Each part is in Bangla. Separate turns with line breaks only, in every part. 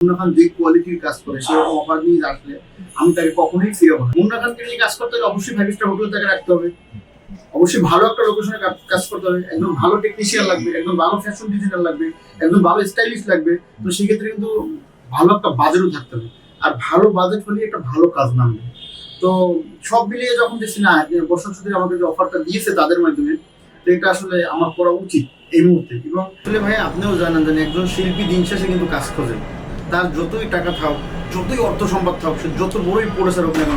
মুন্না খান যে কোয়ালিটির কাজ করে অফার নিয়ে আসলে আমি তাকে কখনোই মুন্না খানকে নিয়ে কাজ করতে হলে অবশ্যই ফাইভ স্টার তাকে রাখতে হবে। অবশ্যই ভালো একটা লোকেশনে কাজ করতে হবে। একদম ভালো টেকনিশিয়ান লাগবে একদম ভালো ফ্যাশন ডিজাইনার লাগবে একদম ভালো স্টাইলিশ লাগবে। তো সেক্ষেত্রে কিন্তু ভালো একটা থাকতে হবে। আর ভালো বাজেট হলে একটা ভালো কাজ নামবে। তো সব মিলিয়ে যখন দেখছি না বর্ষা চৌধুরী আমাকে যে অফারটা দিয়েছে তাদের মাধ্যমে, তো এটা আসলে আমার করা উচিত এই মুহূর্তে। এবং আসলে ভাই আপনিও জানেন যে একজন শিল্পী দিন শেষে কিন্তু কাজ খোঁজেন তার যতই টাকা থাক, যতই অর্থ সম্পদ থাক, সে যত বড়ই পড়েছে না কেন,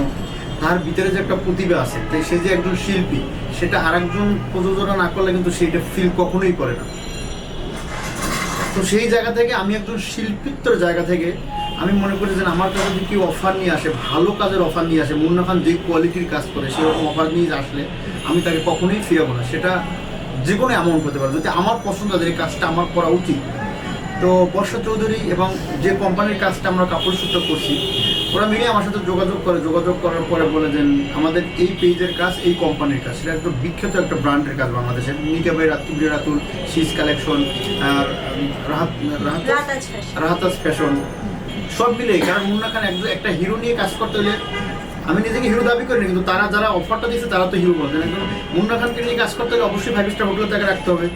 তার ভিতরে যে একটা প্রতিভা আছে তাই সে যে একজন শিল্পী, সেটা আরেকজন প্রযোজনা না করলে কিন্তু সেটা ফিল কখনোই করে না। তো সেই জায়গা থেকে আমি একজন শিল্পিত্বর জায়গা থেকে আমি মনে করি যে আমার কাছে যদি কেউ অফার নিয়ে আসে, ভালো কাজের অফার নিয়ে আসে, মুন্না খান যে কোয়ালিটির কাজ করে সেরকম অফার নিয়ে আসলে আমি তাকে কখনোই ফিরাবো না। সেটা যে কোনো অ্যামাউন্ট হতে পারে। যদি আমার পছন্দ এই কাজটা আমার করা উচিত তো বর্ষা চৌধুরী এবং যে কোম্পানির কাজটা আমরা কাপড় সূত্র করছি ওরা মিলে আমার সাথে যোগাযোগ করে যোগাযোগ করার পরে বলে দেন আমাদের এই পেজের কাজ এই কোম্পানির কাজ। সেটা একদম বিখ্যাত একটা ব্র্যান্ডের কাজ বাংলাদেশের নিকে ভাই রাতুল রাতুল শীষ কালেকশন আর রাহাত রাহাত রাহাতাস ফ্যাশন সব মিলে কারণ মুন্না খান একটা হিরো নিয়ে কাজ করতে হলে আমি নিজেকে হিরো দাবি করি না, কিন্তু তারা যারা অফারটা দিয়েছে তারা তো হিরো বলতেন একজন মুন্না খানকে নিয়ে কাজ করতে হলে অবশ্যই ফাইভ স্টার হোটেল তাকে রাখতে হবে।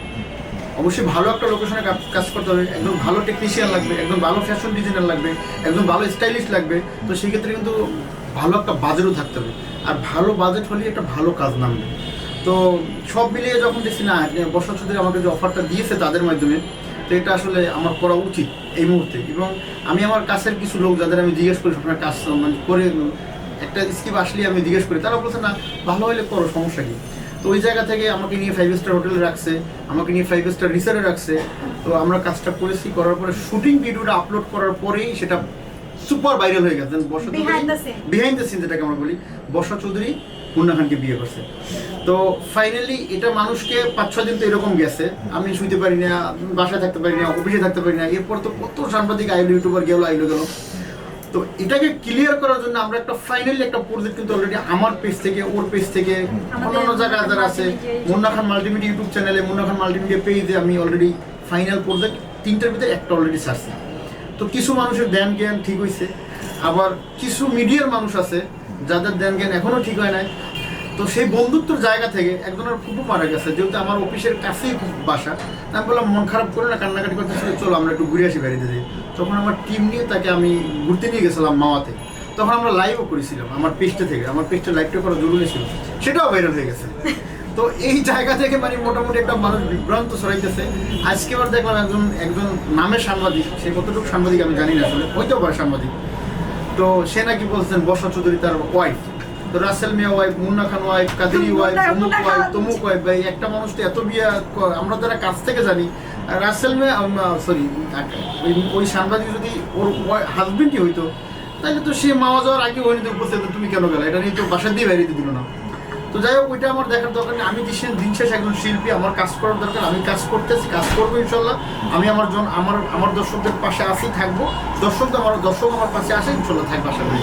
অবশ্যই ভালো একটা লোকেশনে কাজ করতে হবে। একদম ভালো টেকনিশিয়ান লাগবে, একদম ভালো ফ্যাশন ডিজাইনার লাগবে, একদম ভালো স্টাইলিশ লাগবে। তো সেক্ষেত্রে কিন্তু ভালো একটা বাজেটও থাকতে হবে। আর ভালো বাজেট হলে একটা ভালো কাজ নামবে। তো সব মিলিয়ে যখন দেখছি, না বর্ষা চৌধুরী আমাকে যে অফারটা দিয়েছে তাদের মাধ্যমে, তো এটা আসলে আমার করা উচিত এই মুহূর্তে। এবং আমি আমার কাছের কিছু লোক যাদের আমি জিজ্ঞেস করি, আপনার কাজ মানে করে, একটা স্কিপ আসলে আমি জিজ্ঞেস করি। তারা বলছে, না, ভালো হলে করো, সমস্যা কি? তো ওই জায়গা থেকে আমাকে নিয়ে ফাইভ স্টার হোটেলে রাখছে আমাকে নিয়ে ফাইভ স্টার রিসোর্টে রাখছে। তো আমরা কাজটা করেছি করার পরে শুটিং ভিডিওটা আপলোড করার পরেই সেটা সুপার ভাইরাল হয়ে গেছে। বর্ষা. বিহাইন্ড দ্য সিন যেটাকে আমরা বলি বর্ষা চৌধুরী মুন্না খানকে বিয়ে করছে। তো ফাইনালি এটা মানুষকে পাঁচ ছয় দিন তো এরকম গেছে। আমি শুইতে পারি না বাসায় থাকতে পারি না অফিসে থাকতে পারি না। এরপর তো কত সাংবাদিক আইলো ইউটিউবার গেলো আইলো গেল তো এটাকে ক্লিয়ার করার জন্য আমরা একটা ফাইনালি একটা প্রজেক্ট কিন্তু অলরেডি আমার পেজ থেকে ওর পেজ থেকে অন্যান্য জায়গায় যারা আছে মুন্না খান মাল্টিমিডিয়া ইউটিউব চ্যানেলে মুন্না খান মাল্টিমিডিয়া পেজে আমি অলরেডি ফাইনাল প্রজেক্ট তিনটার ভিতরে একটা অলরেডি ছাড়ছি। তো কিছু মানুষের ধ্যান জ্ঞান ঠিক হয়েছে আবার কিছু মিডিয়ার মানুষ আছে যাদের ধ্যান জ্ঞান এখনও ঠিক হয় নাই তো সেই বন্ধুত্বর জায়গা থেকে একজনের ফুটু মারা গেছে, যেহেতু আমার অফিসের কাছেই বাসা আমি বললাম, মন খারাপ করে না, কান্নাকাটি করতেছিল চলো আমরা একটু ঘুরে আসি বাড়িতে যাই তখন আমার টিম নিয়ে তাকে আমি ঘুরতে নিয়ে গেছিলাম মাওয়াতে। তখন আমরা লাইভও করেছিলাম, আমার পেজটা থেকে, আমার পেজটা লাইভটা করা জরুরি ছিল, সেটাও ভাইরাল হয়ে গেছে। তো এই জায়গা থেকে মানে মোটামুটি একটা মানুষ বিভ্রান্ত ছড়াইতেছে। আজকে আবার দেখলাম একজন একজন নামের সাংবাদিক, সে কতটুকু সাংবাদিক আমি জানি না, আসলে হইতেও পারে সাংবাদিক। তো সে নাকি বলছেন বর্ষা চৌধুরী তার ওয়াইফ তো Rasel Mia wife Munna Khan wife Kaderi wife অমুক ওয়াইফ তমুক ওয়াইফ ভাই একটা মানুষ তো এত বিয়া আমরা যারা কাছ থেকে জানি রাসেল মিয়া সরি ওই সাংবাদিক যদি ওর হাজবেন্ডই হইতো তাহলে তো সে মাওয়া যাওয়ার আগে ওই নিতে উপস্থিত তুমি কেন গেলে? এটা নিয়ে তো বাসা দিয়ে বেরিয়ে দিল না। তো যাই হোক ওইটা আমার দেখার দরকার নেই। আমি দিন দিন শেষে একজন শিল্পী আমার কাজ করার দরকার? আমি কাজ করতেছি কাজ করব ইনশাল্লাহ। আমি আমার জন আমার আমার দর্শকদের পাশে আসি থাকব। দর্শক আমার দর্শক আমার পাশে আসে ইনশাল্লাহ থাকবে আশা করি।